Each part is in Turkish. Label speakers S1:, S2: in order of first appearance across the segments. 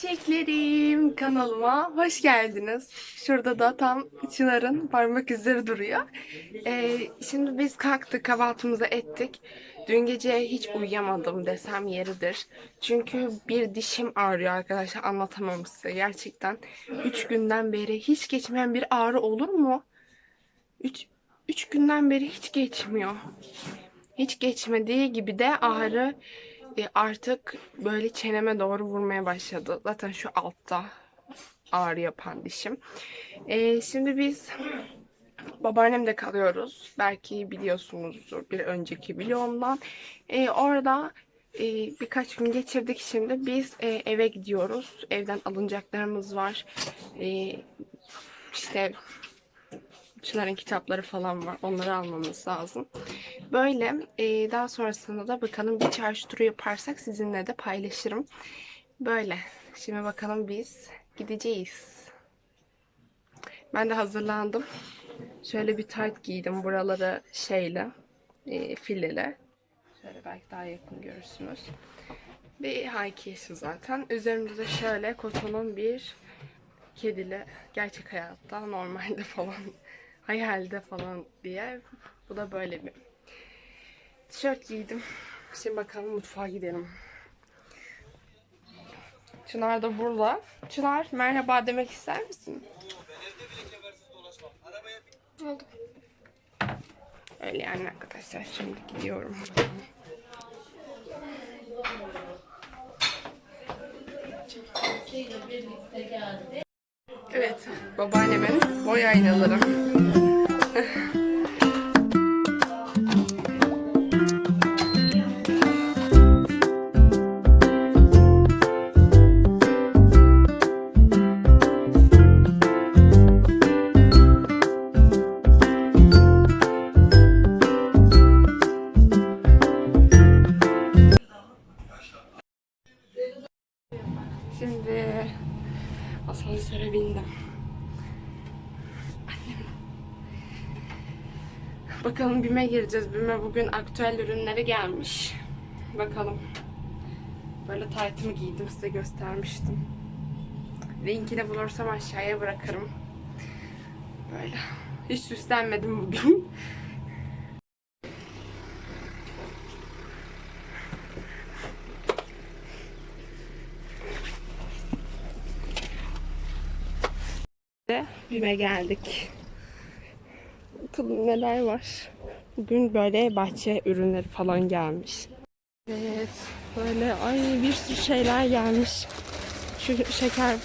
S1: çiçeklerim kanalıma hoş geldiniz. Şurada da tam Çınar'ın parmak izleri duruyor. Ee, şimdi biz kalktık kahvaltımızı ettik. Dün gece hiç uyuyamadım desem yeridir. Çünkü bir dişim ağrıyor arkadaşlar anlatamam size gerçekten. 3 günden beri hiç geçmeyen bir ağrı olur mu? 3 3 günden beri hiç geçmiyor. Hiç geçmediği gibi de ağrı artık böyle çeneme doğru vurmaya başladı. Zaten şu altta ağrı yapan dişim. E, şimdi biz babaannemde kalıyoruz. Belki biliyorsunuzdur bir önceki vlogumdan. E, orada e, birkaç gün geçirdik şimdi. Biz e, eve gidiyoruz. Evden alınacaklarımız var. E, işte Çınar'ın kitapları falan var. Onları almamız lazım. Böyle e, daha sonrasında da bakalım bir çarşı turu yaparsak sizinle de paylaşırım. Böyle. Şimdi bakalım biz gideceğiz. Ben de hazırlandım. Şöyle bir tayt giydim. Buraları şeyle, e, filleli. Şöyle belki daha yakın görürsünüz. Bir haykiyesi zaten. Üzerimde de şöyle kotonun bir kedili gerçek hayatta normalde falan hayalde falan diye. Bu da böyle bir tişört giydim. Şimdi bakalım mutfağa gidelim. Çınar da burada. Çınar merhaba demek ister misin? Oldu. Öyle yani arkadaşlar şimdi gidiyorum. Evet, babaannemin boy aynaları. Asansöre bindim. Bakalım BİM'e gireceğiz. BİM'e bugün aktüel ürünleri gelmiş. Bakalım. Böyle taytımı giydim size göstermiştim. Linkini bulursam aşağıya bırakırım. Böyle. Hiç süslenmedim bugün. De BİM'e geldik. Bakalım neler var. Bugün böyle bahçe ürünleri falan gelmiş. Evet, böyle ay bir sürü şeyler gelmiş. Şu şeker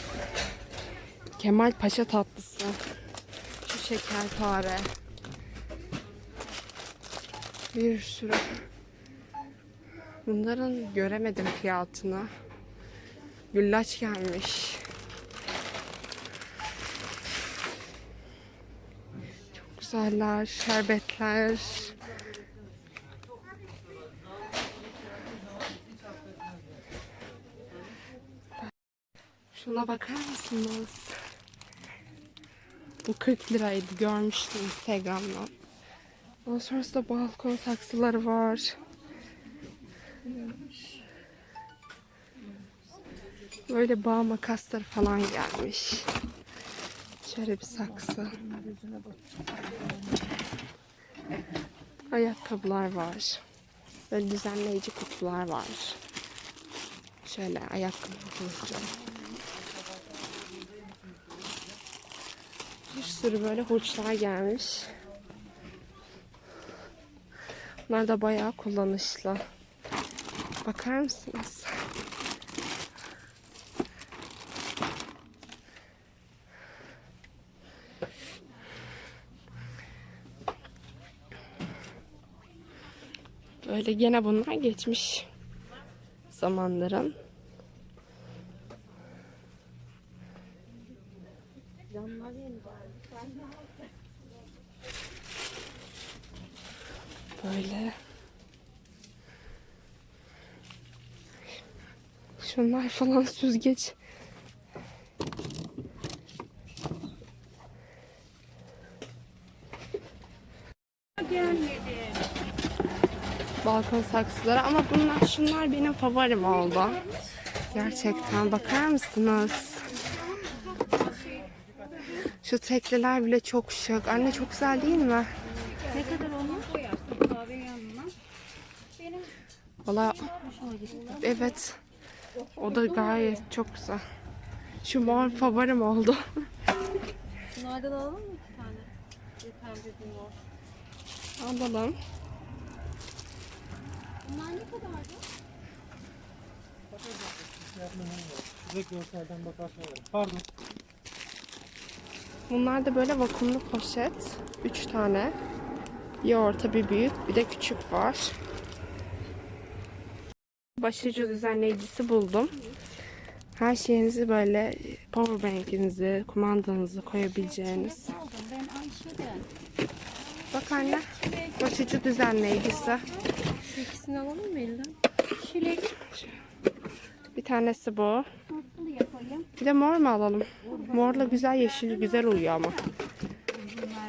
S1: Kemal Paşa tatlısı. Şu şekerpare. Bir sürü. Bunların göremedim fiyatını. Güllaç gelmiş. Güzeller, şerbetler. Şuna bakar mısınız? Bu 40 liraydı görmüştüm Instagram'dan. Ondan sonrasında balkon saksıları var. Böyle bağ makasları falan gelmiş. Şöyle bir saksı. Ayakkabılar var. Böyle düzenleyici kutular var. Şöyle ayakkabı kutusu. Bir sürü böyle hurçlar gelmiş. Bunlar da bayağı kullanışlı. Bakar mısınız? Böyle gene bunlar geçmiş zamanların. Böyle. Şunlar falan süzgeç. Balkon saksıları ama bunlar şunlar benim favorim oldu. Gerçekten bakar mısınız? Şu tekliler bile çok şık. Anne çok güzel değil mi?
S2: Ne kadar olmuş
S1: Valla evet. O da gayet çok güzel. Şu mor favorim oldu.
S2: Bunlardan alalım mı bir tane? Bir pembe bir mor.
S1: Alalım.
S2: Bunlar ne kadardı?
S3: Size görselden bakarsan olur. Pardon.
S1: Bunlar da böyle vakumlu poşet. Üç tane. Bir orta bir büyük bir de küçük var. Başucu düzenleyicisi buldum. Her şeyinizi böyle powerbank'inizi, kumandanızı koyabileceğiniz.
S2: Ben Ayşe'den.
S1: Bak anne. Başucu düzenleyicisi.
S2: Şu ikisini alalım mı elden? Çilek
S1: Bir tanesi bu. Bir de mor mu alalım? Morla güzel yeşil güzel uyuyor ama.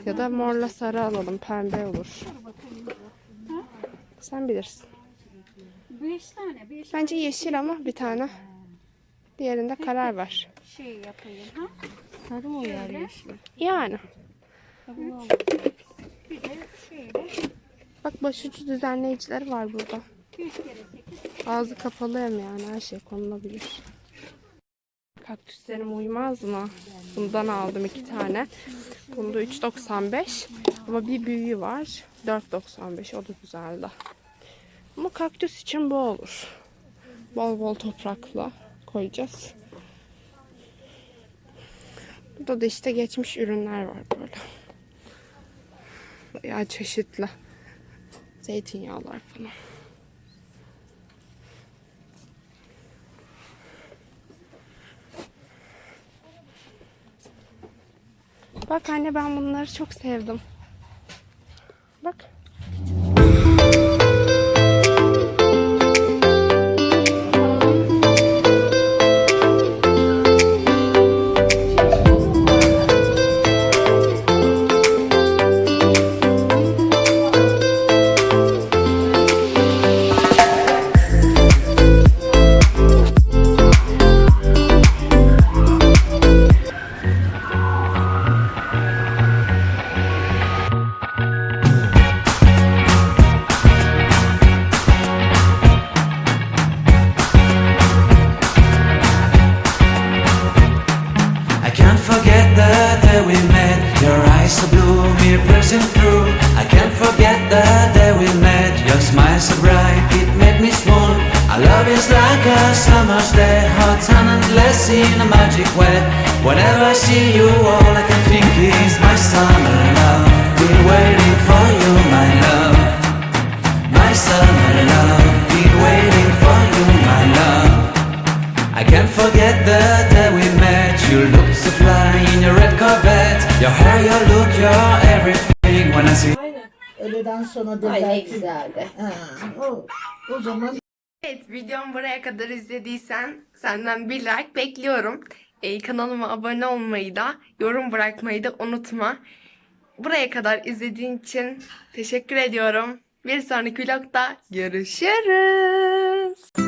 S1: Ya da morla sarı alalım. Pembe olur. Sen bilirsin.
S2: Beş tane, beş
S1: Bence yeşil ama bir tane. Diğerinde karar ver.
S2: şey yapayım ha? Sarı mı uyar yeşil?
S1: Yani.
S2: Alalım. Şöyle
S1: Bak başucu düzenleyicileri var burada.
S2: beş kere sekiz.
S1: Ağzı kapalı hem yani her şey konulabilir. Kaktüslerim uymaz mı? Bundan aldım iki tane. Bunda 3.95 ama bir büyüğü var. 4.95 o da güzeldi. Ama kaktüs için bu olur. Bol bol toprakla koyacağız. Burada da işte geçmiş ürünler var böyle. Bayağı çeşitli. Zeytinyağlar falan. Bak anne ben bunları çok sevdim.
S4: Forget the day we met. Your eyes so blue, me piercing through. I can't forget the day we met. Your smile so bright, it made me swoon. Our love is like a summer's day, hot sun and endless in a magic way. Whenever I see you, all I can think is
S5: Öğleden sonra da
S2: Ay ne
S5: belki...
S2: güzeldi.
S5: Ha, o, o zaman
S1: Evet videomu buraya kadar izlediysen senden bir like bekliyorum. Ee, kanalıma abone olmayı da yorum bırakmayı da unutma. Buraya kadar izlediğin için teşekkür ediyorum. Bir sonraki vlogda görüşürüz.